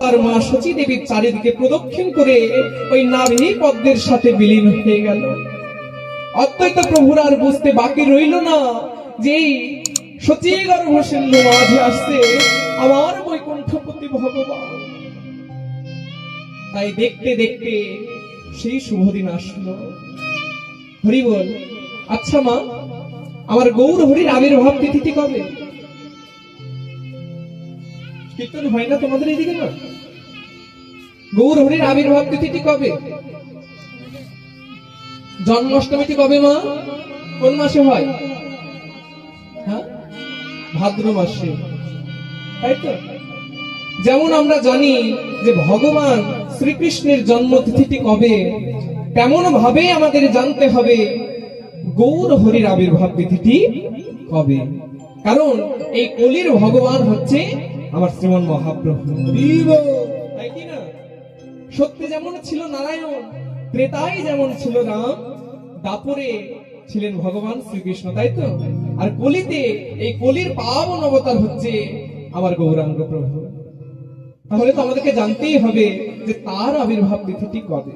তার মা সচী দেবীর চারিদিকে প্রদক্ষিণ করে ওই নাভি পদ্মের সাথে বিলীন হয়ে গেল। অদ্বৈত প্রভুর আর বুঝতে বাকি রইল না যেই সচী গর্ভসিন্ধু মাঝে আসছে, আমার বৈকুণ্ঠপতি ভগবান। তাই দেখতে দেখতে সেই শুভ দিন আসলো। হরি বল আচ্ছা মা, আমার গৌর হরির আবির্ভাব তিথিটি কবে? কীর্তন হয় না তোমাদের এদিকে না গৌর হরির আবির্ভাব তিথিটি কবে? জন্মাষ্টমীটি কবে মা? কোন মাসে হয়? হ্যাঁ? ভাদ্র মাসে। তাই তো? যেমন আমরা জানি যে ভগবান শ্রীকৃষ্ণের জন্মতিথিটি কবে, তেমন ভাবে আমাদের জানতে হবে গৌর হরির আবির্ভাব তিথিটি কবে। কারণ এই কলির ভগবান হচ্ছে আমার শ্রীমন মহাপ্রভু। তাই কি না? সত্যি যেমন ছিল নারায়ণ ত্রেতাই যেমন ছিল রাম দাপুরে ছিলেন ভগবান শ্রীকৃষ্ণ তাই তো? আর কলিতে এই কলির পাবন অবতার হচ্ছে আমার গৌরাঙ্গ প্রভু। তাহলে তো আমাদেরকে জানতেই হবে যে তার আবির্ভাব তিথিটি কবে।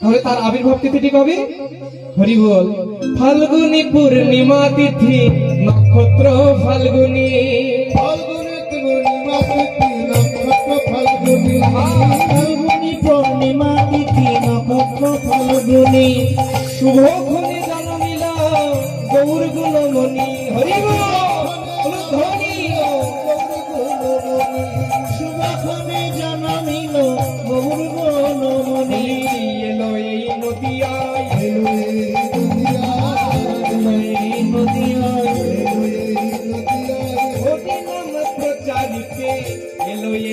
তাহলে তার আবির্ভাব তিথিটি কবে? হরি বল। ফাল্গুনি পূর্ণিমা তিথি। নক্ষত্র ফাল্গুনি। ফাল্গুনি পূর্ণিমা তিথি নক্ষত্র ফাল্গুনি। শুভ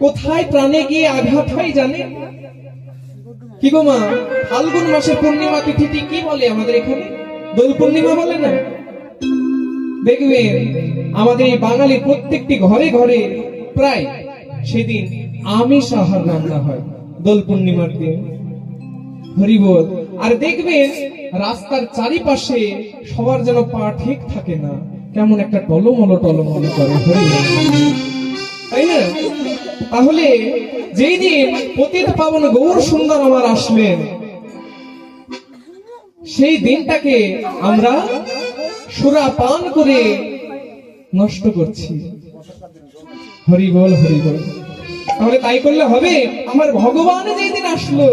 কোথায় প্রাণে গিয়ে আঘাত হয় জানে? কি গো মা? ফাল্গুন মাসের পূর্ণিমা তিথিটি কি বলে আমাদের এখানে? দোল পূর্ণিমা বলে না? দেখবেন আমাদের এই বাঙালি প্রত্যেকটি ঘরে ঘরে প্রায় সেদিন আমিষ আহার রান্না হয় দোল পূর্ণিমার দিন। হরিবোল আর দেখবেন রাস্তার চারিপাশে সবার যেন পা ঠিক থাকে না। কেমন একটা টলমলো টলমলো করে হরিবোল তাই না? তাহলে যেই দিন পতিত পাবন গৌর সুন্দর আমার আসলেন, সেই দিনটাকে আমরা সুরা পান করে নষ্ট করছি। হরি বল হরি বল। তাহলে তাই করলে হবে? আমার ভগবান যেই দিন আসলো,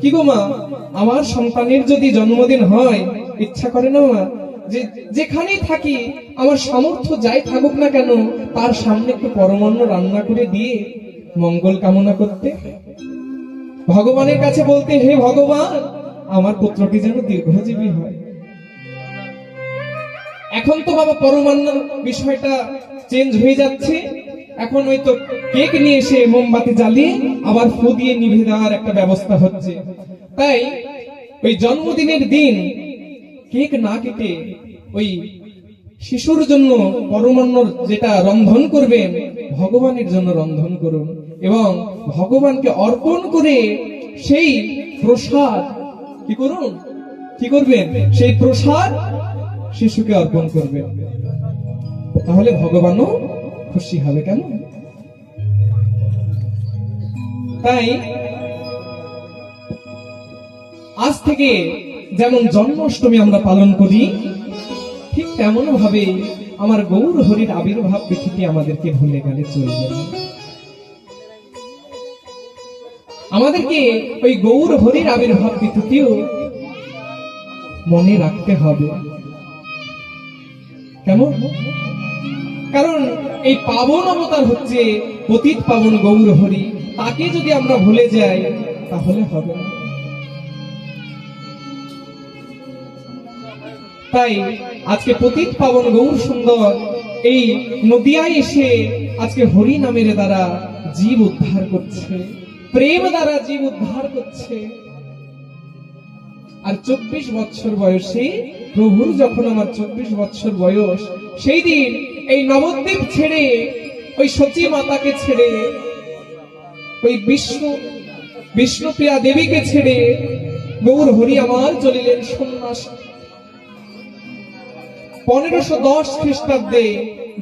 কি গো মা? আমার সন্তানের যদি জন্মদিন হয়, ইচ্ছা করে না মা? যেখানেই থাকি, আমার সামর্থ্য যাই থাকুক না কেন, তার সামনে একটু পরমান্ন রান্না করে দিয়ে মঙ্গল কামনা করতে ভগবানের কাছে বলতে, হে ভগবান, আমার পুত্রটি যেন দীর্ঘজীবী হয়। এখন তো বাবা পরমান্ন বিষয়টা চেঞ্জ হয়ে যাচ্ছে। এখন ওই তো কেক নিয়ে এসে মোমবাতি জ্বালিয়ে আবার ফু দিয়ে নিভে দেওয়ার একটা ব্যবস্থা হচ্ছে। তাই, ওই জন্মদিনের দিন কেক না কেটে ওই শিশুর জন্য পরমান্ন যেটা রন্ধন করবেন ভগবানের জন্য রন্ধন করুন এবং ভগবানকে অর্পণ করে সেই প্রসাদ কি করুন? কি করবেন? সেই প্রসাদ শিশুকে অর্পণ করবেন। তাহলে ভগবানও খুশি হবে কেন? তাই আজ থেকে যেমন জন্মাষ্টমী আমরা পালন করি, ঠিক তেমন ভাবে আমার গৌর হরির আবির্ভাব তিথিটি আমাদেরকে ভুলে গেলে চলবে আমাদেরকে ওই গৌর হরির আবির্ভাব তিথিটিও মনে রাখতে হবে। কেমন? কারণ এই পাবন অবতার হচ্ছে অতীত পাবন গৌর হরি, তাকে যদি আমরা ভুলে যাই, তাহলে হবে না। তাই আজকে পতিত পাবন গৌর সুন্দর, এই নদিয়ায় এসে আজকে হরি নামের দ্বারা জীব উদ্ধার করছে, প্রেম দ্বারা জীব উদ্ধার করছে। আর চব্বিশ বছর বয়সে প্রভুর যখন আমার চব্বিশ বছর বয়স, সেই দিন এই নবদ্বীপ ছেড়ে, ওই সচী মাতাকে ছেড়ে, ওই বিষ্ণু, বিষ্ণুপ্রিয়া দেবীকে ছেড়ে গৌর হরি আমার চলিলেন সন্ন্যাস। পনেরোশো দশ খ্রিস্টাব্দে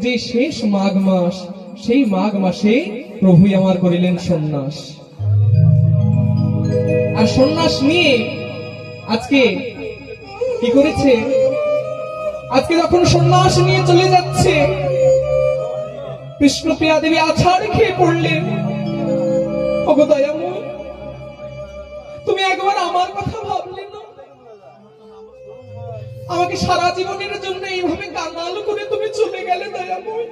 যে শেষ মাঘ মাস, সেই মাঘ মাসে প্রভু আমার করিলেন সন্ন্যাস। আর সন্ন্যাস নিয়ে আজকে কি করেছে? আজকে যখন সন্ন্যাস নিয়ে চলে যাচ্ছে কৃষ্ণপ্রিয়া দেবী আছাড় খেয়ে পড়লেন। ওগো আমাকে সারা জীবনের জন্য এইভাবে কাঙাল করে তুমি চলে গেলে দয়াময়।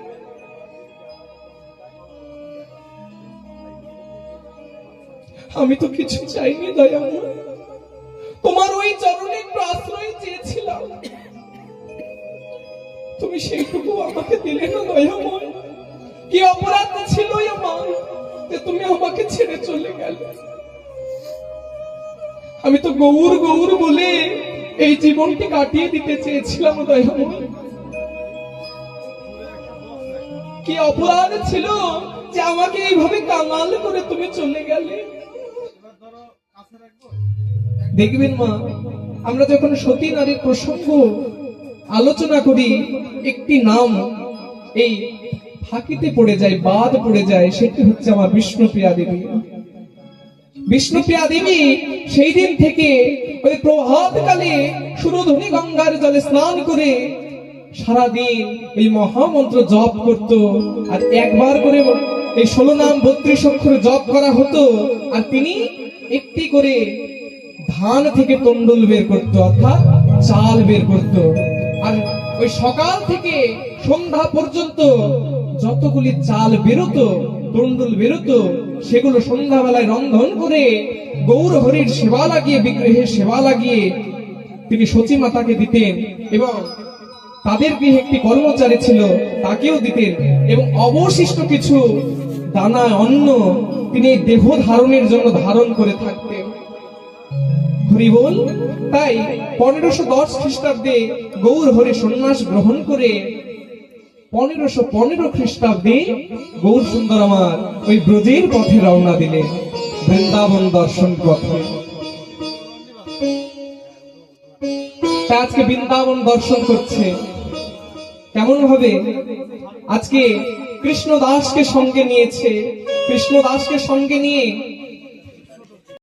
আমি তো কিছু চাইনি দয়াময়। তোমার ওই চরণে আশ্রয় চেয়েছিলাম। তুমি সেইটুকু আমাকে দিলে না দয়াময়। কি অপরাধ ছিল যে তুমি আমাকে ছেড়ে চলে গেলে। আমি তো গৌর গৌর বলে এই জীবনটি কাটিয়ে দিতে চেয়েছিলাম দয়াময় কি অপরাধ ছিল যে আমাকে এইভাবে কাঙাল করে তুমি চলে গেলে? দেখবেন মা, আমরা যখন সতী নারীর প্রসঙ্গ আলোচনা করি, একটি নাম এই ফাঁকিতে পড়ে যায় বাদ পড়ে যায়, সেটি হচ্ছে আমার বিষ্ণুপ্রিয়া দেবী। বিষ্ণুপ্রিয়া দেবী সেই দিন থেকে ওই প্রভাতকালে সুরধ্বনি গঙ্গার জলে স্নান করে সারাদিন এই মহামন্ত্র জপ করত। আর একবার করে এই ষোলো নাম বত্রিশ অক্ষর জপ করা হতো। আর তিনি একটি করে ধান থেকে তন্ডুল বের করত, অর্থাৎ চাল বের করত। আর ওই সকাল থেকে সন্ধ্যা পর্যন্ত যতগুলি চাল বেরোতো তন্ডুল বেরোতো সেগুলো সন্ধ্যাবেলায় রন্ধন করে গৌর হরির সেবা লাগিয়ে, বিগ্রহের সেবা লাগিয়ে তিনি সচী মাতাকে দিতেন এবং তাদের গৃহে একটি কর্মচারী ছিল, তাকেও দিতেন এবং অবশিষ্ট কিছু দানা, অন্ন তিনি দেহ ধারণের জন্য ধারণ করে থাকতেন। হরিবল, তাই পনেরোশো দশ খ্রিস্টাব্দে গৌর হরি সন্ন্যাস গ্রহণ করে পনেরোশো পনেরো খ্রিস্টাব্দে গৌর সুন্দর আমার ওই ব্রজের পথে রওনা দিলেন, বৃন্দাবন দর্শন পথে। আজকে বৃন্দাবন দর্শন করছে। কেমন ভাবে আজকে কৃষ্ণ দাসকে সঙ্গে নিয়েছে। কৃষ্ণ দাসকে সঙ্গে নিয়ে